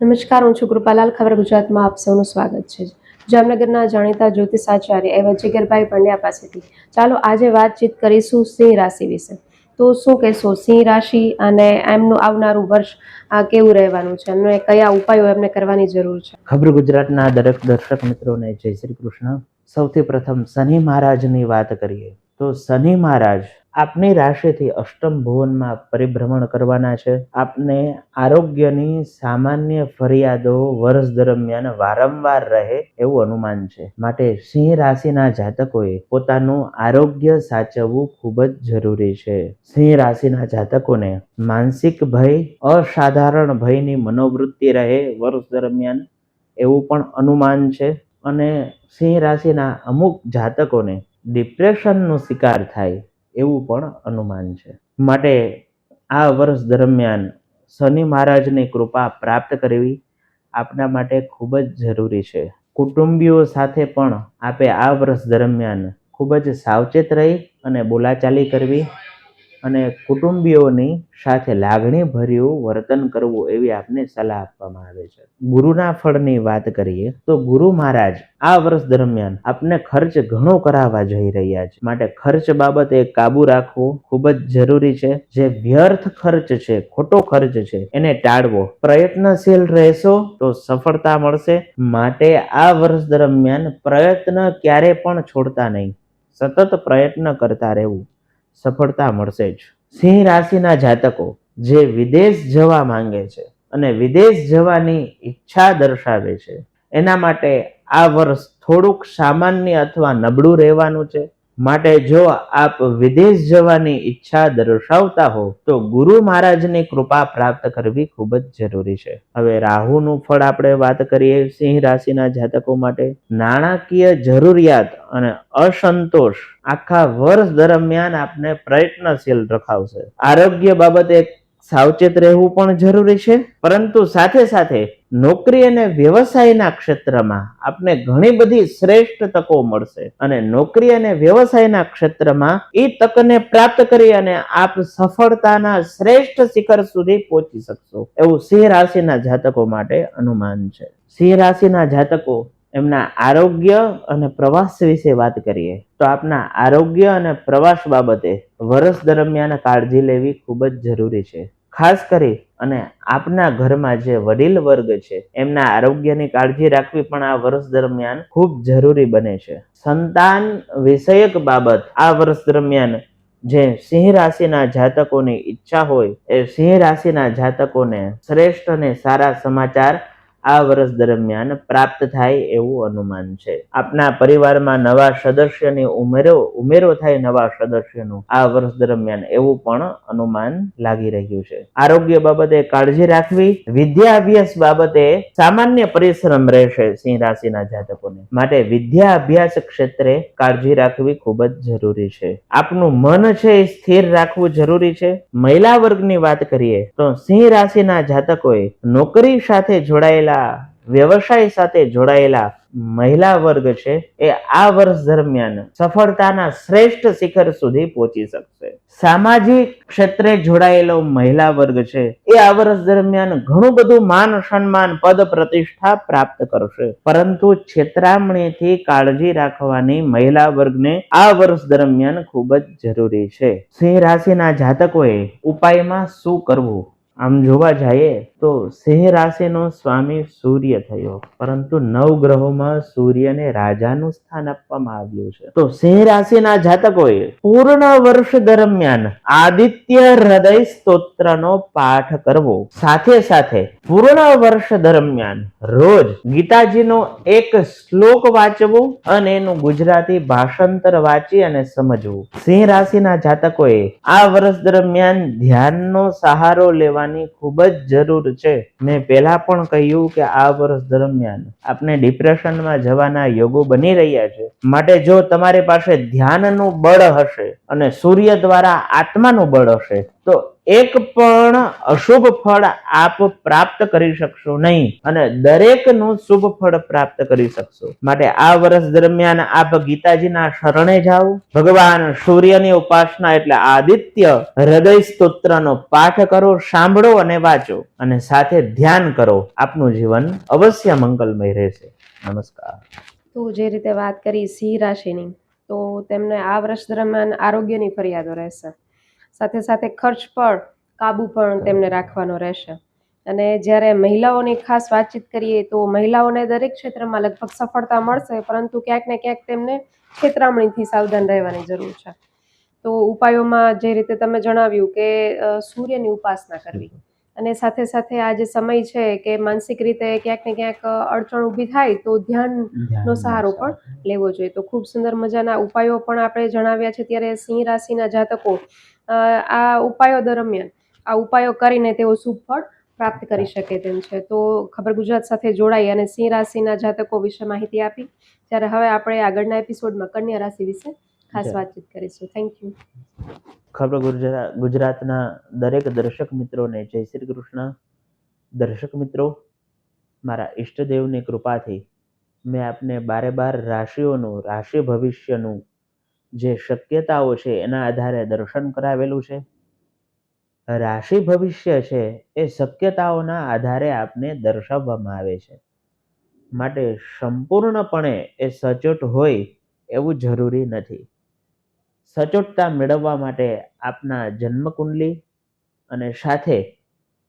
નમસ્કાર, હું છું કૃપાલાલ ખબર. ગુજરાતમાં આપ સૌનું સ્વાગત છે. જામનગરના જાણીતા જ્યોતિષાચાર્ય એવા જીગરભાઈ પંડ્યા પાસેથી. ચાલો આજે વાતચીત કરીશું સિંહ રાશિ વિશે. તો શું કહેશો, સિંહ રાશિ અને એમનું આવનારું વર્ષ આ કેવું રહેવાનું છે? અને કયા ઉપાયો એમને કરવાની જરૂર છે? ખબર ગુજરાતના દરેક દર્શક મિત્રોને જય શ્રી કૃષ્ણ. સૌથી પ્રથમ શનિ મહારાજની વાત કરીએ તો શનિ મહારાજ આપની રાશિથી અષ્ટમ ભુવનમાં પરિભ્રમણ કરવાના છે. આપને આરોગ્યની સામાન્ય ફરિયાદો વર્ષ દરમિયાન વારંવાર રહે એવું અનુમાન છે. માટે સિંહ રાશિના જાતકોએ પોતાનું આરોગ્ય સાચવવું ખૂબ જ જરૂરી છે. સિંહ રાશિના જાતકોને માનસિક ભય, અસાધારણ ભયની મનોવૃત્તિ રહે વર્ષ દરમિયાન એવું પણ અનુમાન છે. અને સિંહ રાશિના અમુક જાતકોને ડિપ્રેશનનો શિકાર થાય એવું પણ અનુમાન છે. માટે આ વર્ષ દરમિયાન શનિ મહારાજની કૃપા પ્રાપ્ત કરવી આપના માટે ખૂબ જ જરૂરી છે. કુટુંબીઓ સાથે પણ આપે આ વર્ષ દરમિયાન ખૂબ જ સાવચેત રહી અને બોલાચાલી કરવી અને કુટુંબીઓની સાથે લાગણી ભર્યું વર્તન કરવું એવી આપને સલાહ આપવામાં આવે છે. ગુરુના ફળની વાત કરીએ તો ગુરુ મહારાજ આ વર્ષ દરમિયાન આપને ખર્ચ ઘણો કરાવવા જઈ રહ્યા છે. માટે ખર્ચ બાબતે કાબુ રાખવો ખૂબ જ જરૂરી છે. જે વ્યર્થ ખર્ચ છે, ખોટો ખર્ચ છે, એને ટાળવો. પ્રયત્નશીલ રહેશો તો સફળતા મળશે. માટે આ વર્ષ દરમિયાન પ્રયત્ન ક્યારે પણ છોડતા નહીં. સતત પ્રયત્ન કરતા રહેવું. સફળતા મળશે જ. સિંહ રાશિના જાતકો જે વિદેશ જવા માંગે છે અને વિદેશ જવાની ઈચ્છા દર્શાવે છે, એના માટે આ વર્ષ થોડુંક સામાન્ય અથવા નબળું રહેવાનું છે. માટે જો આપ વિદેશ જવાની ઈચ્છા દર્શાવતા હો, તો ગુરુ મહારાજની કૃપા પ્રાપ્ત કરવી ખૂબ જ જરૂરી છે. હવે રાહુનું ફળ આપણે વાત કરીએ સિંહ રાશિના જાતકો માટે. નાણાકીય જરૂરિયાત અને અસંતોષ આખા વર્ષ દરમિયાન આપને પ્રયત્નશીલ રખાવશે. આરોગ્ય બાબતે સાવચેત રહેવું પણ જરૂરી છે. પરંતુ સાથે સાથે નોકરી અને વ્યવસાયના ક્ષેત્રમાં આપને ઘણી બધી શ્રેષ્ઠ તકો મળશે. અને નોકરી અને વ્યવસાયના ક્ષેત્રમાં એ તકને પ્રાપ્ત કરી અને આપ સફળતાના શ્રેષ્ઠ શિખર સુધી પહોંચી શકશો. એવું સિંહ રાશિના જાતકો માટે અનુમાન છે. સિંહ રાશિના જાતકો, એમના આરોગ્ય અને પ્રવાસ વિશે વાત કરીએ, તો આપના આરોગ્ય અને પ્રવાસ બાબતે વર્ષ દરમિયાન કાળજી લેવી ખૂબ જ જરૂરી છે. ખાસ કરી અને આપના ઘરમાં જે વડીલ વર્ગ છે, એમના આરોગ્યની કાળજી રાખવી પણ આ વર્ષ દરમિયાન ખૂબ જરૂરી બને છે. સંતાન વિષયક બાબત આ વર્ષ દરમિયાન જે સિંહ રાશિના જાતકોની ઈચ્છા હોય, એ સિંહ રાશિના જાતકોને શ્રેષ્ઠ અને સારા સમાચાર આ વર્ષ દરમિયાન પ્રાપ્ત થાય એવું અનુમાન છે. આપના પરિવારમાં નવા સદસ્યની ઉમેરો ઉમેરો થાય નવા સદસ્યનું આ વર્ષ દરમિયાન એવું પણ અનુમાન લાગી રહ્યું છે. આરોગ્ય બાબતે કાળજી રાખવી, વિદ્યા બાબતે સામાન્ય પરિશ્રમ રહેશે સિંહ રાશિના જાતકોને. માટે વિદ્યા અભ્યાસ ક્ષેત્રે કાળજી રાખવી ખૂબ જ જરૂરી છે. આપનું મન છે એ સ્થિર રાખવું જરૂરી છે. મહિલા વર્ગની વાત કરીએ તો સિંહ રાશિના જાતકોએ નોકરી સાથે જોડાયેલા વ્યવસાય સાથે જોડાયેલા મહિલા વર્ગ છે, એ આ વર્ષ દરમિયાન સફળતાના શ્રેષ્ઠ શિખર સુધી પહોંચી શકશે. સામાજિક ક્ષેત્રે જોડાયેલો મહિલા વર્ગ છે, એ આ વર્ષ દરમિયાન ઘણું બધું માન સન્માન, પદ પ્રતિષ્ઠા પ્રાપ્ત કરશે. પરંતુ છેતરામણીથી કાળજી રાખવાની મહિલા વર્ગને આ વર્ષ દરમિયાન ખૂબ જ જરૂરી છે. સિંહ રાશિના જાતકોએ ઉપાયમાં શું કરવું? આમ જોવા જઈએ તો સિંહ રાશિનો સ્વામી સૂર્ય થયો, પરંતુ નવ ગ્રહોમાં સૂર્યને રાજાનું સ્થાન આપવામાં આવ્યું છે. તો સિંહ રાશિના જાતકોએ પૂર્ણ વર્ષ દરમિયાન આદિત્ય હૃદય સ્તોત્રનો પાઠ કરવો, સાથે સાથે પૂર્ણ વર્ષ દરમિયાન રોજ ગીતાજીનો એક શ્લોક વાંચવો અને એનું ગુજરાતી ભાષાંતર વાંચી અને સમજવું. સિંહ રાશિના જાતકોએ આ વર્ષ દરમિયાન ધ્યાનનો સહારો લેવાની ખૂબ જ જરૂર છે. મેં પહેલા પણ કહ્યું કે આ વર્ષ દરમિયાન આપને ડિપ્રેશનમાં જવાના યોગો બની રહ્યા છે. માટે જો તમારી પાસે ધ્યાનનું બળ હશે અને સૂર્ય દ્વારા આત્માનું બળ હશે. તો એક પણ અશુભ ફળ આપ પ્રાપ્ત કરી શકશો નહીં અને દરેકનું શુભ ફળ પ્રાપ્ત કરી શકશો. માટે આ વર્ષ દરમિયાન આપ ગીતાજીના શરણે જાઓ. ભગવાન સૂર્યની ઉપાસના એટલે આદિત્ય હૃદય સ્તોત્રનો પાઠ કરો, સાંભળો અને વાંચો. અને સાથે ધ્યાન કરો. આપનું જીવન અવશ્ય મંગલમય રહેશે. નમસ્કાર. તો જે રીતે વાત કરી, સિંહ રાશિની તો તેમને આ વર્ષ દરમિયાન આરોગ્યની ફરિયાદો રહેશે. સાથે સાથે ખર્ચ પર કાબુ પણ તેમને રાખવાનો રહેશે. અને જ્યારે મહિલાઓની ખાસ વાતચીત કરીએ તો મહિલાઓને દરેક ક્ષેત્રમાં લગભગ સફળતા મળશે, પરંતુ ક્યાંક ને ક્યાંક તેમને છેતરામણીથી સાવધાન રહેવાની જરૂર છે. તો ઉપાયોમાં જે રીતે તમે જણાવ્યું કે સૂર્યની ઉપાસના કરવી. અને સાથે સાથે આ જે સમય છે કે માનસિક રીતે ક્યાંક ને ક્યાંક અડચણ ઊભી થાય તો ધ્યાનનો સહારો પણ લેવો જોઈએ. તો ખૂબ સુંદર મજાના ઉપાયો પણ આપણે જણાવ્યા છે. ત્યારે સિંહ રાશિના જાતકો આ ઉપાયો દરમિયાન આ ઉપાયો કરીને તેઓ શુભ ફળ પ્રાપ્ત કરી શકે તેમ છે. તો ખબર ગુજરાત સાથે જોડાઈ અને સિંહ રાશિના જાતકો વિશે માહિતી આપી. ત્યારે હવે આપણે આગળના એપિસોડમાં કન્યા રાશિ વિશે ખાસ વાતચીત કરીશું. થેન્ક યુ ખબર ગુજરાત ગુજરાતના દરેક દર્શક મિત્રોને જય શ્રી કૃષ્ણ. દર્શક મિત્રો, મારા ઈષ્ટદેવની કૃપાથી મેં આપને બારે બાર રાશિઓનું, રાશિ ભવિષ્યનું જે શક્યતાઓ છે એના આધારે દર્શન કરાવેલું છે. રાશિ ભવિષ્ય છે એ શક્યતાઓના આધારે આપને દર્શાવવામાં આવે છે. માટે સંપૂર્ણપણે એ સચોટ હોય એવું જરૂરી નથી. સચોટતા મેળવવા માટે આપના જન્મકુંડલી અને સાથે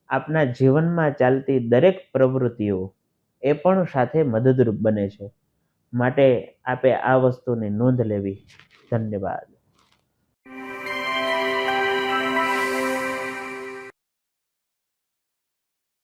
આપના જીવનમાં ચાલતી દરેક પ્રવૃત્તિઓ એ પણ સાથે મદદરૂપ બને છે. માટે આપે આ વસ્તુની નોંધ લેવી. ધન્યવાદ.